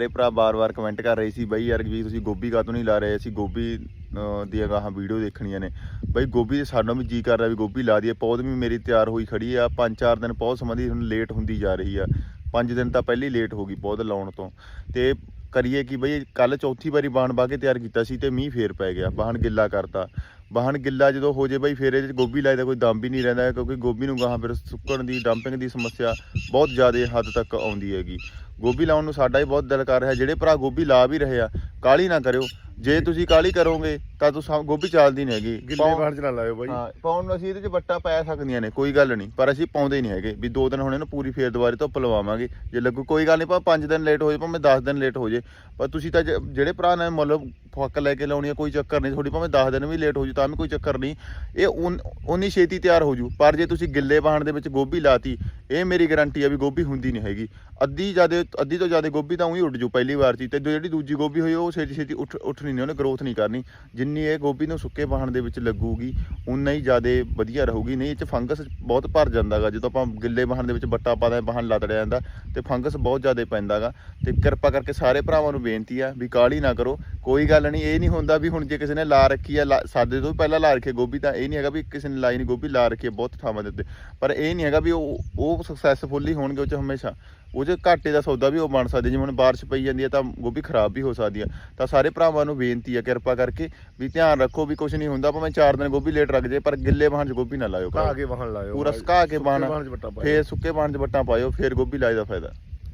ਤੇ ਭਰਾ ਬਾਰ-ਬਾਰ ਕਮੈਂਟ ਕਰ ਰਹੇ ਸੀ ਬਈ ਯਾਰ ਵੀ ਤੁਸੀਂ ਗੋਭੀ ਕਾਹਤੋਂ ਨਹੀਂ ਲਾ ਰਹੇ? ਅਸੀਂ ਗੋਭੀ ਅਹ, ਦੀਆਂ ਗਾਹਾਂ ਵੀਡੀਓ ਦੇਖਣੀਆਂ ਨੇ। ਬਈ ਗੋਭੀ ਦੇ ਸਾਡਾ ਵੀ ਜੀ ਕਰ ਰਿਹਾ ਵੀ ਗੋਭੀ ਲਾ ਦਈਏ। ਪੌਦ ਵੀ ਮੇਰੀ ਤਿਆਰ ਹੋਈ ਖੜੀ ਆ। 5-4 ਦਿਨ ਪੌਦ ਸੰਬੰਧੀ ਹੁਣ ਲੇਟ ਹੁੰਦੀ ਜਾ ਰਹੀ ਆ। ਪੰਜ ਦਿਨ ਤਾਂ ਪਹਿਲੀ ਲੇਟ ਹੋ ਗਈ ਪੌਦ ਲਾਉਣ ਤੋਂ। ਤੇ ਕਰੀਏ ਕਿ ਬਈ ਕੱਲ ਚੌਥੀ ਵਾਰੀ ਬਾਣ ਬਾ ਕੇ ਤਿਆਰ ਕੀਤਾ ਸੀ ਤੇ ਮੀਂਹ ਫੇਰ ਪੈ ਗਿਆ, ਬਾਹਣ ਗਿੱਲਾ ਕਰਤਾ। ਬਾਹਣ ਗਿੱਲਾ ਜਦੋਂ ਹੋ ਜੇ ਬਈ ਫੇਰ ਇਹ 'ਚ ਗੋਭੀ ਲਾਏ ਦਾ ਕੋਈ ਦਮ ਵੀ ਨਹੀਂ ਰਹਿੰਦਾ ਕਿਉਂਕਿ ਗੋਭੀ ਨੂੰ ਗਾਹਾਂ ਫਿਰ ਸੁੱਕਣ ਦੀ ਡੰਪਿੰਗ ਦੀ ਸਮੱਸਿਆ ਬਹੁਤ ਜ਼ਿਆਦਾ ਹੱਦ ਤੱਕ ਆਉਂਦੀ ਹੈਗੀ। ਗੋਭੀ ਲਾਉਣ ਨੂੰ ਸਾਡਾ ਹੀ ਬਹੁਤ ਦਿਲ ਕਰ ਰਿਹਾ ਜਿਹੜੇ ਭਰਾ ਗੋਭੀ ਲਾ ਵੀ ਰਹੇ ਆ ਕਾਲੀ ਨਾ ਕਰਿਓ। ਜੇ ਤੁਸੀਂ ਕਾਲੀ ਕਰੋਗੇ ਤਾਂ ਤੁਸੀਂ ਗੋਭੀ ਚੱਲਦੀ ਨਹੀਂ ਹੈਗੀ। ਗਿੱਲੇ ਪਾਉ- ਬਾਣ ਚ ਨਾ ਲਾਇਓ ਬਾਈ। ਹਾਂ ਪਾਉਣ ਨੂੰ ਅਸੀਂ ਇਹਦੇ 'ਚ ਵੱਟਾ ਪੈ ਸਕਦੀਆਂ ਨੇ ਕੋਈ ਗੱਲ ਨਹੀਂ ਪਰ ਅਸੀਂ ਪਾਉਂਦੇ ਨਹੀਂ ਹੈਗੇ ਵੀ ਦੋ ਦਿਨ ਹੋਣੇ ਨੂੰ ਪੂਰੀ ਫੇਰ ਦੁਬਾਰੇ ਧੁੱਪ ਲਵਾਵਾਂਗੇ। ਜੇ ਲੱਗੂ ਕੋਈ ਗੱਲ ਨਹੀਂ ਭਾਵੇਂ 5 ਦਿਨ ਲੇਟ ਹੋ ਜਾਏ ਭਾਵੇਂ 10 ਦਿਨ ਲੇਟ ਹੋ ਜਾਏ ਪਰ ਤੁਸੀਂ ਤਾਂ ਜ- ਜਿਹੜੇ ਭਰਾ ਨੇ ਮਤਲਬ ਫੱਕ ਲੈ ਕੇ ਲਾਉਣੀ ਆ ਕੋਈ ਚੱਕਰ ਨਹੀਂ ਥੋੜੀ ਭਾਵੇਂ 10 ਦਿਨ ਵੀ ਲੇਟ ਹੋ ਜੂ ਤਾਂ ਵੀ ਕੋਈ ਚੱਕਰ ਨਹੀਂ ਇਹ ਉਨ- ਉਨੀ ਛੇਤੀ ਤਿਆਰ ਹੋ ਜੂ। ਪਰ ਜੇ ਤੁਸੀਂ ਗਿੱਲੇ ਬਾਣ ਦੇ ਵਿੱਚ ਗੋਭੀ ਲਾਤੀ ਇਹ ਮੇਰੀ ਗਾਰੰਟੀ ਆ ਵੀ ਗੋਭੀ ਹੁੰਦੀ ਨਹੀਂ ਹੈਗੀ। ਅੱਧੀ ਜਿਆਦੇ, ਅੱਧੀ ਤੋਂ ਜਿਆਦੇ ਗੋਭੀ ਤਾਂ ਉਹੀ ਉੱਡ ਜੂ ਪਹਿਲੀ ਵਾਰ 'ਚ ਹੀ। ਤੇ ਜੋ ਜਿਹੜੀ ਦੂਜੀ ਗੋਭੀ ਹੋਈ, ਉਹ ਛੇਤੀ ਛੇਤੀ ਉੱਠ, ਉੱਠਣੀ ਨਹੀਂ, ਉਹਨੇ ਗਰੋਥ ਨਹੀਂ ਕਰਨੀ। ਜਿੰਨੀ ਇਹ ਗੋਭੀ ਨੂੰ ਸੁੱਕੇ ਬਾਹਣ ਦੇ ਵਿੱਚ ਲੱਗੂਗੀ ਉਨਾ ਹੀ ਜਿਆਦੇ ਵਧੀਆ ਰਹੂਗੀ। ਨਹੀਂ, ਇਹ ਚ ਫੰਗਸ ਬਹੁਤ ਭਰ ਜਾਂਦਾਗਾ। ਜਦੋਂ ਆਪਾਂ ਗਿੱਲੇ ਬਾਹਣ ਦੇ ਵਿੱਚ ਬੱਟਾ ਪਾਦਾ ਬਾਹਣ ਲਤੜਿਆ ਜਾਂਦਾ ਤੇ ਫੰਗਸ ਬਹੁਤ ਜ਼ਿਆਦਾ ਪੈਂਦਾਗਾ। ਤੇ ਕਿਰਪਾ ਕਰਕੇ ਸਾਰੇ ਭਰਾਵਾਂ ਨੂੰ ਬੇਨਤੀ ਆ ਵੀ ਕਾਹਲੀ ਨਾ ਕਰੋ। ਕੋਈ ਗੱਲ ਨਹੀਂ, ਇਹ ਨਹੀਂ ਹੁੰਦਾ ਵੀ ਹੁਣ ਜੇ ਕਿਸੇ ਨੇ ਲਾ ਰੱਖੀ ਆ, ਲਾ- ਸਾਡੇ ਤੋਂ ਵੀ ਪਹਿਲਾਂ ਲਾ ਰੱਖੀ ਗੋਭੀ ਤਾਂ ਇਹ ਨਹੀਂ ਹੈਗਾ ਵੀ ਕਿਸੇ ਨੇ ਲਾਈ ਨਹੀਂ ਗੋਭੀ, ਲਾ ਰੱਖੀ ਬਹੁਤ ਥਾਵਾਂ ਦੇ ਉੱਤੇ। ਪਰ ਇਹ ਨਹੀਂ ਹੈਗਾ ਵੀ ਉਹ ਉਹ ਸਕਸੈਸਫੁਲ ਹੀ ਹੋਣਗੇ ਉਹ ਚ ਹਮੇਸ਼ਾ। ਉਹ ਚ ਘਾਟੇ ਦਾ ਸੌਦਾ ਵੀ ਉਹ ਬਣ ਸਕਦੇ ਜਿਵੇਂ ਹੁਣ ਬਾਰਿਸ਼ ਪਈ ਜਾਂਦੀ ਹੈ ਤਾਂ ਗੋਭੀ ਖਰਾਬ ਵੀ ਹੋ ਸਕਦੀ ਹੈ। ਤਾਂ ਸਾਰੇ ਭਰਾਵਾਂ ਨੂੰ ਬੇਨਤੀ ਹੈ ਕਿਰਪਾ ਕਰਕੇ ਵੀ ਧਿਆਨ ਰੱਖੋ ਵੀ ਕੁਝ ਨਹੀਂ ਹੁੰਦਾ ਭਾਵੇਂ 4 ਦਿਨ ਗੋਭੀ ਲੇਟ ਰੱਖ ਜੇ ਪਰ ਗਿੱਲੇ ਬਾਹਣ 'ਚ ਗੋਭੀ ਨਾ ਲਾਇਓ ਘਾ ਕੇ ਵਾਹਣ ਲਾਇਓ ਪੂਰਾ ਸੁਕਾ ਕੇ ਪਾਇਓ। ਫੇਰ ਸੁੱਕੇ ਬਾਹਣ 'ਚ ਵੱਟਾਂ ਪਾਇਓ ਫੇਰ ਗੋਭੀ ਲਾਏ ਦਾ ਫਾਇਦਾ।